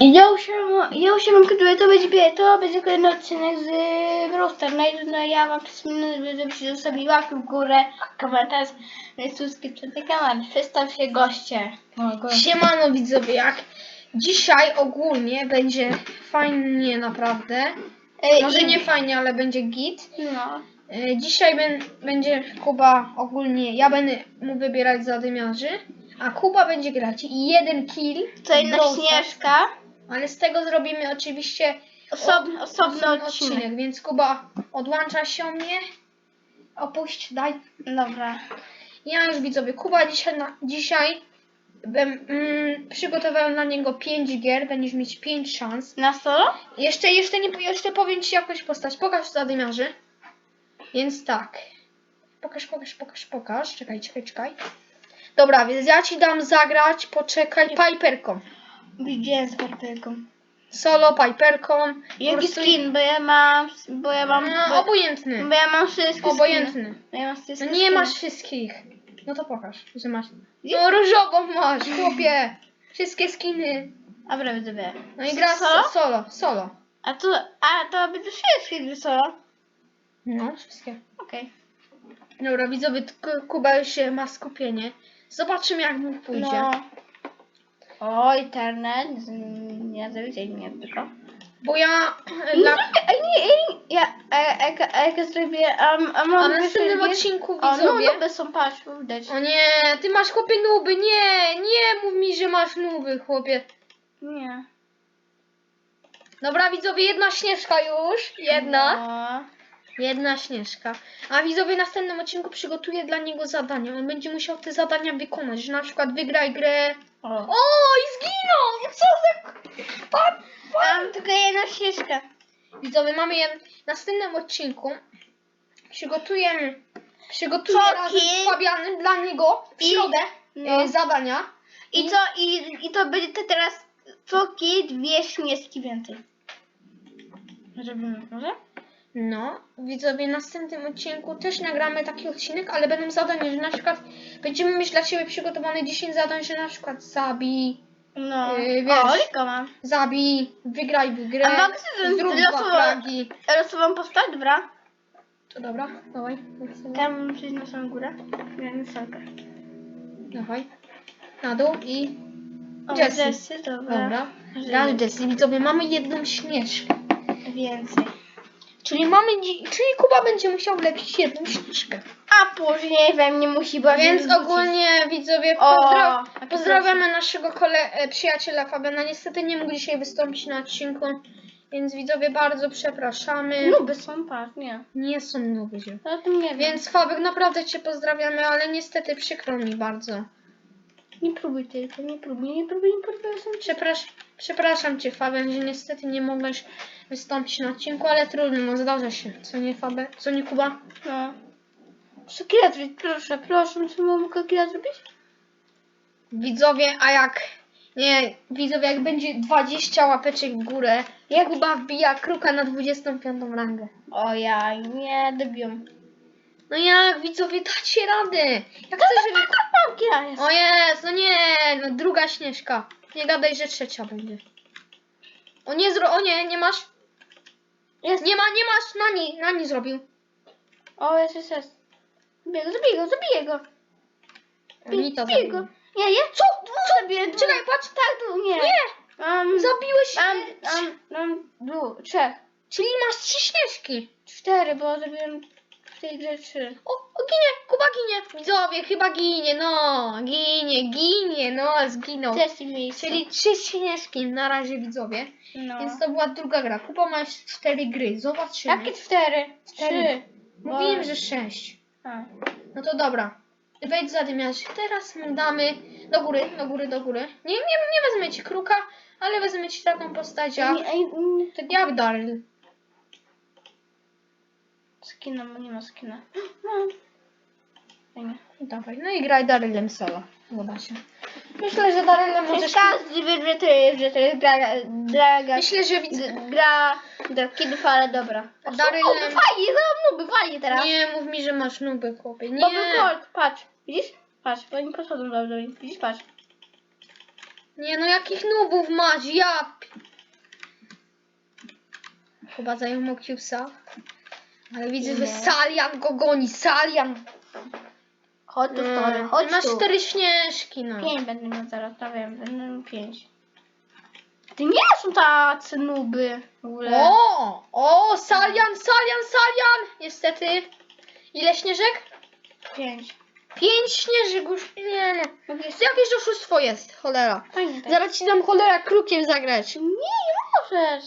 Ja usiadłam, ja usiadłam, to będzie, to będzie kolejny odcinek z Roster Night, no ja wam przypominam, żebyście zostawili łapkę w górę, komentarz, no subskrypcję na kanał. Przedstaw się goście. mojego- Siemano widzowie, jak dzisiaj ogólnie będzie fajnie naprawdę. Może i- nie fajnie, ale będzie git. No. E, Dzisiaj ben, będzie Kuba ogólnie, ja będę mu wybierać zadymiarzy, a Kuba będzie grać i jeden kill. To Stars. Śnieżka. Ale z tego zrobimy oczywiście Osobny, osobny osobny odcinek. więc Kuba odłącza się o mnie. Opuść, daj. Dobra. Ja już widzowie, Kuba dzisiaj, na, dzisiaj bym, mm, przygotowałem dla niego 5 gier, będziesz mieć 5 szans. Na solo? Jeszcze, jeszcze, nie, jeszcze powiem Ci jakąś postać. Pokaż zadymiarzy. Więc tak. Pokaż, pokaż, pokaż, pokaż. Czekaj, czekaj, czekaj. Dobra, więc ja Ci dam zagrać, poczekaj, Piperką. Widziałem z kartelką. Solo Piperką. Jaki prostu- skin? Bo ja mam, bo ja mam, No, bo, obojętny. bo ja mam wszystkie skiny. Obojętny. Bo ja mam No wszystkie nie skiny. masz wszystkich. No to pokaż, że masz. No różową masz, chłopie. Wszystkie skiny. Dobra, widzowie. No i gra Solo? solo, solo. A to, a to będzie wszystkie gry solo. No, wszystkie. Okej. Dobra, widzowie, Ku- Kuba już się ma skupienie. Zobaczymy jak mu pójdzie. No. O, internet. z- Nie zawiedzieli mnie tylko. Bo ja... Nie, Dla... a nie, ej, ja, a, a jak zrobię, a, a A w następnym odcinku O, no, widzowie... nuby są, patrz, widać. O nie, ty masz chłopie nuby, nie, nie mów mi, że masz nuby, chłopie. Nie. Dobra, widzowie, jedna śnieżka już, jedna, No. jedna śnieżka. A widzowie, w następnym odcinku przygotuję dla niego zadania. On będzie musiał te zadania wykonać, że na przykład wygraj grę. O. I zginął! Co za... Pan, Mam tylko jedną ścieżkę. Widzowie, mamy je w następnym odcinku. Przygotujemy, przygotuję Foki. razem z Fabianem dla niego w I- środę no. e, zadania. I co, i, i to będzie to teraz foki, dwie śnieżki więcej. Zrobimy, może? No, widzowie, w następnym odcinku też nagramy taki odcinek, ale będą zadania, że na przykład będziemy mieć dla Ciebie przygotowane 10 zadań, że na przykład zabij, No. Yy, wiesz. o, mam. zabij, wygraj w grę, A mogę sobie zrób losowo- dwa fragi. Losową postać, dobra? To dobra, dawaj, Tam przyjść na samą górę. Nie salkę. dawaj, na dół i O, Jessie. Jessie, dobra. dobra. Raz Jessie, widzowie, mamy jedną śnieżkę. Więcej. Czyli mamy, czyli Kuba będzie musiał wlepić jedną śnieżkę. A później we mnie musi bo Więc ogólnie widzowie O, pozdra- jaki pozdrawiamy naszego kole- e, przyjaciela Fabiana. Niestety nie mógł dzisiaj wystąpić na odcinku, więc widzowie bardzo przepraszamy. Nuby są, patrz, nie. Nie są nowy ziom. O tym nie wiem. Więc Fabek naprawdę Cię pozdrawiamy, ale niestety przykro mi bardzo. Nie próbuj tylko, nie próbuj, nie próbuj, nie próbuj. są- Przeprasz- przepraszam Cię Fabian, że niestety nie mogłeś wystąpić na odcinku, ale trudno, no zdarza się. Co nie Fabek? Co nie Kuba? No. Proszę kila zrobić, proszę, proszę, czy mogę kila zrobić? Widzowie, a jak nie, widzowie, jak będzie 20 łapeczek w górę, jak Kuba wbija kruka na 25 rangę. O ja, nie, debią. No jak widzowie dacie radę? Jak chcesz, żeby... Kila jest. O jest, no nie, no druga śnieżka. Nie gadaj, że trzecia będzie. O nie, zro... o nie, nie masz? Jest. Nie ma, nie masz, Nani, Nani zrobił. O, jest, jest, jest. Zabiję go, zabiję go, zabiję go. Anita Zabiję go. Nie, nie, co? Co? Zabiję dwóch. Czekaj, patrz, Tak, tu, nie. nie, Mam, zabiłeś... e, mam, mam dwóch, trzech. Czyli masz trzy śnieżki. Cztery, bo zrobiłem w tej grze trzy. O, o ginie, Kuba ginie. Widzowie, chyba ginie, no. Ginie, ginie, no, zginął. Miejsce. Czyli trzy śnieżki na razie widzowie. no. Więc to była druga gra. Kuba ma jeszcze cztery gry. Zobaczymy. Jakie cztery? Cztery. Trzy. Mówiłem, że sześć. A. No to dobra. Wejdź za dymiarz. Teraz my damy do góry, do góry, do góry. Nie, nie, nie wezmę ci kruka, ale wezmę ci taką postać jak, Nie, jak Daryl. Skina, bo nie ma skina. Mam. Fajnie. Dawaj, no i graj Darylem solo. Zobaczcie. Myślę, że Darylem możesz... Każdy wie, że to jest, że to jest gra, gra, Myślę, że widz... g- gra dla kidów, ale dobra. A Darylem... Nuby, fajnie, no nuby, fajnie teraz. Nie mów mi, że masz nuby, chłopie. Nie. Bobby Colt, patrz, widzisz? Patrz, bo nie podchodzą do mnie, widzisz, patrz. Nie no, jakich nubów masz, ja... Chyba zajął Cube'a. Ale widzę, że Nie. Salian go goni, Salian. Chodź tu, story, Mm, chodź Masz tu. cztery śnieżki, no. Pięć będę miał zaraz, to wiem, będę miał pięć. Ty nie są tacy nuby w ogóle. O! O! Salian, Salian, Salian! Niestety. Ile śnieżek? Pięć. Pięć śnieżek już. Nie no. To jakieś oszustwo jest, cholera. Fajnie tak. Zaraz ci dam cholera krukiem zagrać. Nie, nie możesz.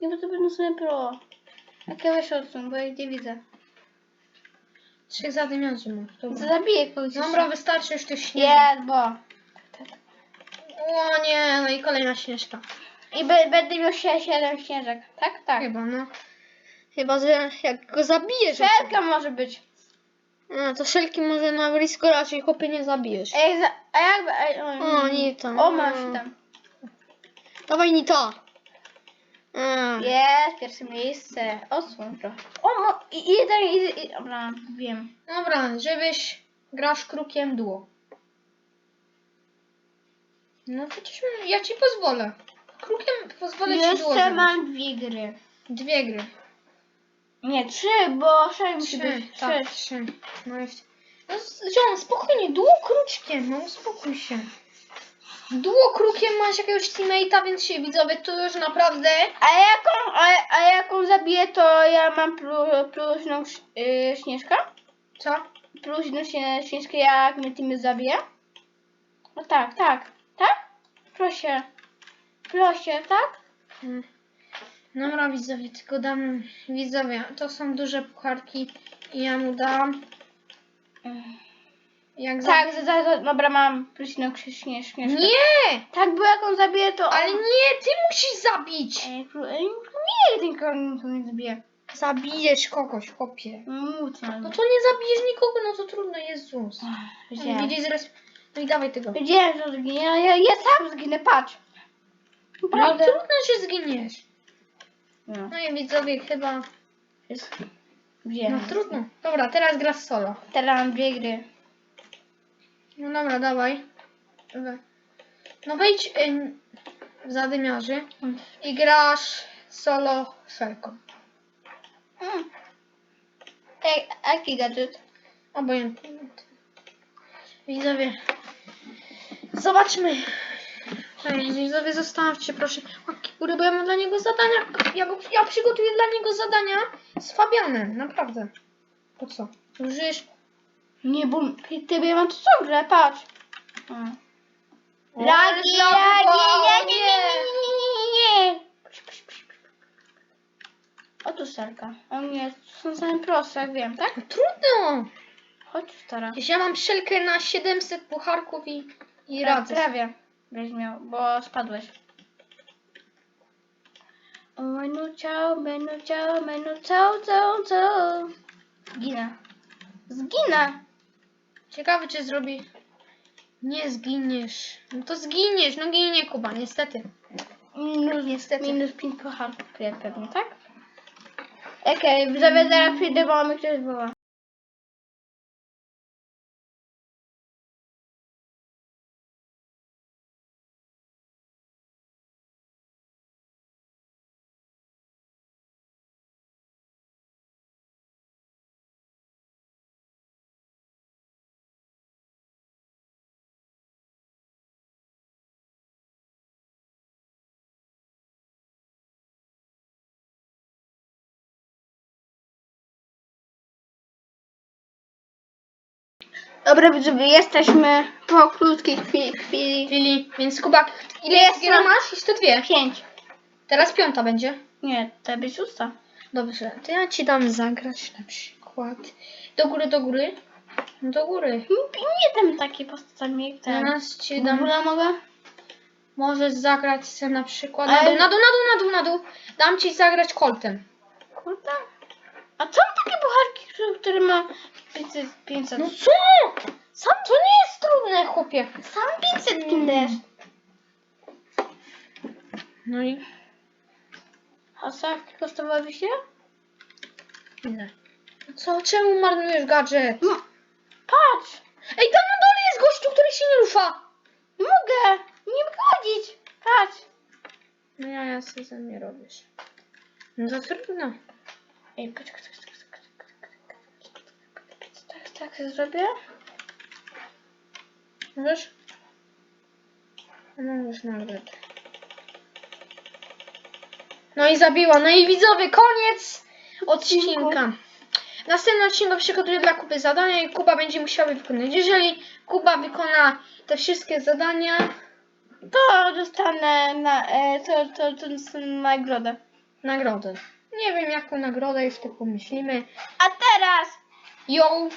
Nie, bo to będą sobie pro. Jakie weź odsun, bo ja ich nie widzę. Zadymiarzy mam. Dobra. Zabiję kogoś. Dobra, wystarczy już tych śnieżek. Jest, bo. O nie, no i kolejna śnieżka. I be, będę miał sie- siedem śnieżek. Tak? Tak. Chyba, no. Chyba, że jak go zabijesz. Szelka może być. A, to szelki może na blisko raczej chłopie nie zabijesz. Ej, za, a jakby... Ej, o, O, nie tam. O, masz tam. Dawaj Nita. A. Jest, pierwsze miejsce. Osłon trochę. O, mo, i, jeden, i, i, dobra, wiem. Dobra, żebyś grasz krukiem duo. No przecież ja ci pozwolę. Krukiem pozwolę ci duo Jeszcze zagrać. mam dwie gry. Dwie gry. Nie, trzy, bo sześć Trzy, być. tak, trzy. No jeszcze. No, Ziom, spokojnie, duo kruczkiem, no uspokój się. Duo krukiem masz jakiegoś teammate'a, więc się widzowie tu już naprawdę... A jaką, a, a jaką zabiję, to ja mam ś- yy, śnieżkę? Co? Się, śnieżkę, jak mnie teamy zabije? No tak, tak, tak? Proszę. Proszę, tak? Mm. Dobra widzowie, tylko dam... Widzowie, to są duże pucharki i ja mu dam... Jak za... Tak, za, za, za, dobra, mam pluśną śnieżkę. Nie! Tak, bo jak on zabije, to... Ale nie, ty musisz zabić! Ej, nie, ten koń to nie zabije. Zabijesz kogoś, chłopie. No. No to nie zabijesz nikogo, no to trudno, Jezus. Widzisz zaraz... No i dawaj tego. Wiedziałem, że zginie, ja, ja, ja sam zginę, patrz. No Naprawdę. trudno, że zginiesz. No, No i widzowie chyba... jest... No Wiem. trudno. Dobra, teraz grasz solo. Teraz mam dwie gry. No dobra, dawaj. No wejdź ym, w zadymiarzy i grasz solo szelką. Mm. Ej, a jaki gadżet? Obojętnie. Widzowie. Zobaczmy. Widzowie, zostawcie proszę górę, bo ja mam dla niego zadania. Ja, go, ja przygotuję dla niego zadania z Fabianem, naprawdę. Po co? Użyjesz... Nie, bo ty ja mam ciągle, patrz. Mm. Lagi, nie. nie, nie, nie, nie, nie. O tu starka. O nie, są same proste, jak wiem, tak? Trudno. Chodź stara. Jeśli ja mam szelkę na 700 pucharków i, i Pra- radzę. Prawie byś miał, bo spadłeś. O menu ciao, menu ciao, menu ciao, ciao, ciao. Zginę. Zginę. Ciekawe, czy zrobi. Nie zginiesz. No to zginiesz, no ginie Kuba, niestety. Minus, Niestety. minus 5 pucharków jak pewnie, tak? Okej, okay, zaraz przyjdę, bo mamy ktoś woła. Dobra, widzowie, jesteśmy po krótkiej chwili. chwili. Chwili, więc Kuba, ile Jest jest na- masz? Jeszcze dwie. Pięć. Teraz piąta będzie. Nie, to być szósta. Dobrze, to ja ci dam zagrać na przykład. Do góry, do góry. Do góry. Nie, nie dam takiej postaci jak ten. Teraz ci dam. ogóle mogę? Możesz zagrać sobie na przykład. Na Ale- dół, na dół, na dół, na dół, na dół. Dam ci zagrać koltem. Kurde. A co takie pucharki, które- które ma 500? 500? No co? Sam to nie jest trudne, chłopie. sam 500 kinderz. No i. A co kosztowały się? Ile? Co? Czemu marnujesz gadżet? No, patrz. Ej, tam na dole jest gościu, który się nie rusza. Mogę. Nie mogę No ja, ja sobie ze mnie robisz. No to trudno. Ej, tak, tak, tak, tak, zrobię. Możesz? No już nawet. No i zabiła. No i widzowie, koniec odcinka. W następnym odcinku przygotuję dla Kuby zadania i Kuba będzie musiał wykonać. Jeżeli Kuba wykona te wszystkie zadania, To dostanę na, e, to, to, to dostanę nagrodę. nagrodę. Nie wiem jaką nagrodę, jeszcze pomyślimy. A teraz Yo!